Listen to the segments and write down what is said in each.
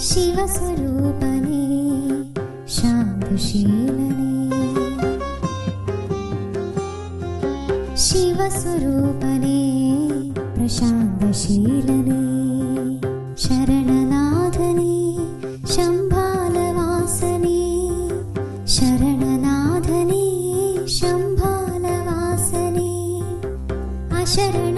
शिवस्वरूपने शाम्भुशीलने शिवस्वरूपने प्रशान्तशीलने। शरणनाथने शम्भालवासने। शरणनाथने शम्भालवासने। अशरण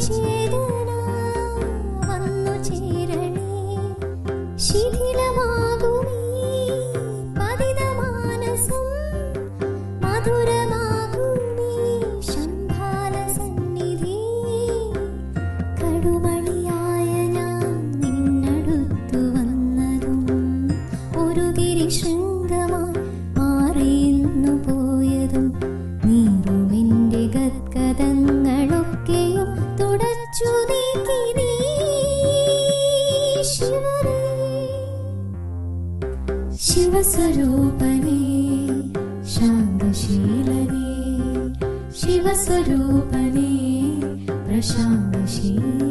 记得 शिवस्वरूपने शान्तशीलने शिवस्वरूपने प्रशान्तशीलने।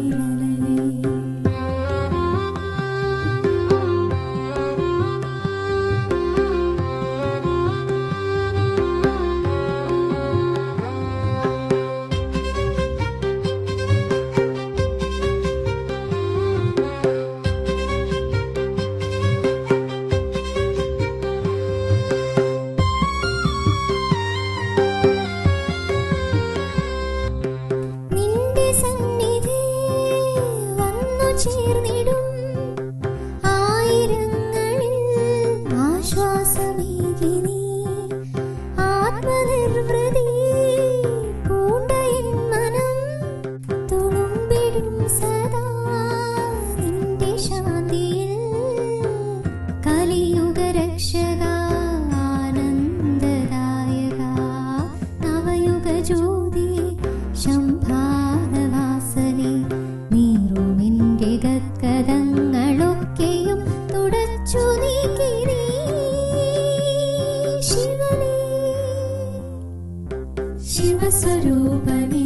शिवस्वरूपे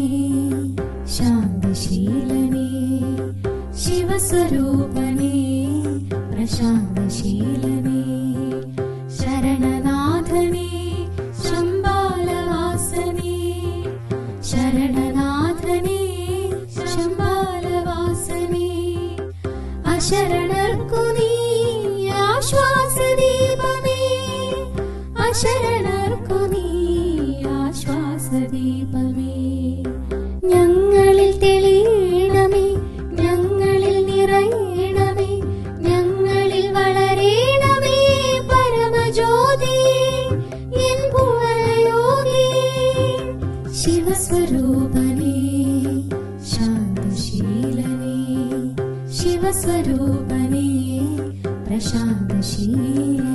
शान्तशीलने शिवस्वरूपे प्रशान्तशीलने शरणनाथने शम्बालवासने शरणनाथने शम्बालवासने वासने अशरणर् कुनी स्वरूपने शान्तशीलने शिवस्वरूपमे प्रशान्तशील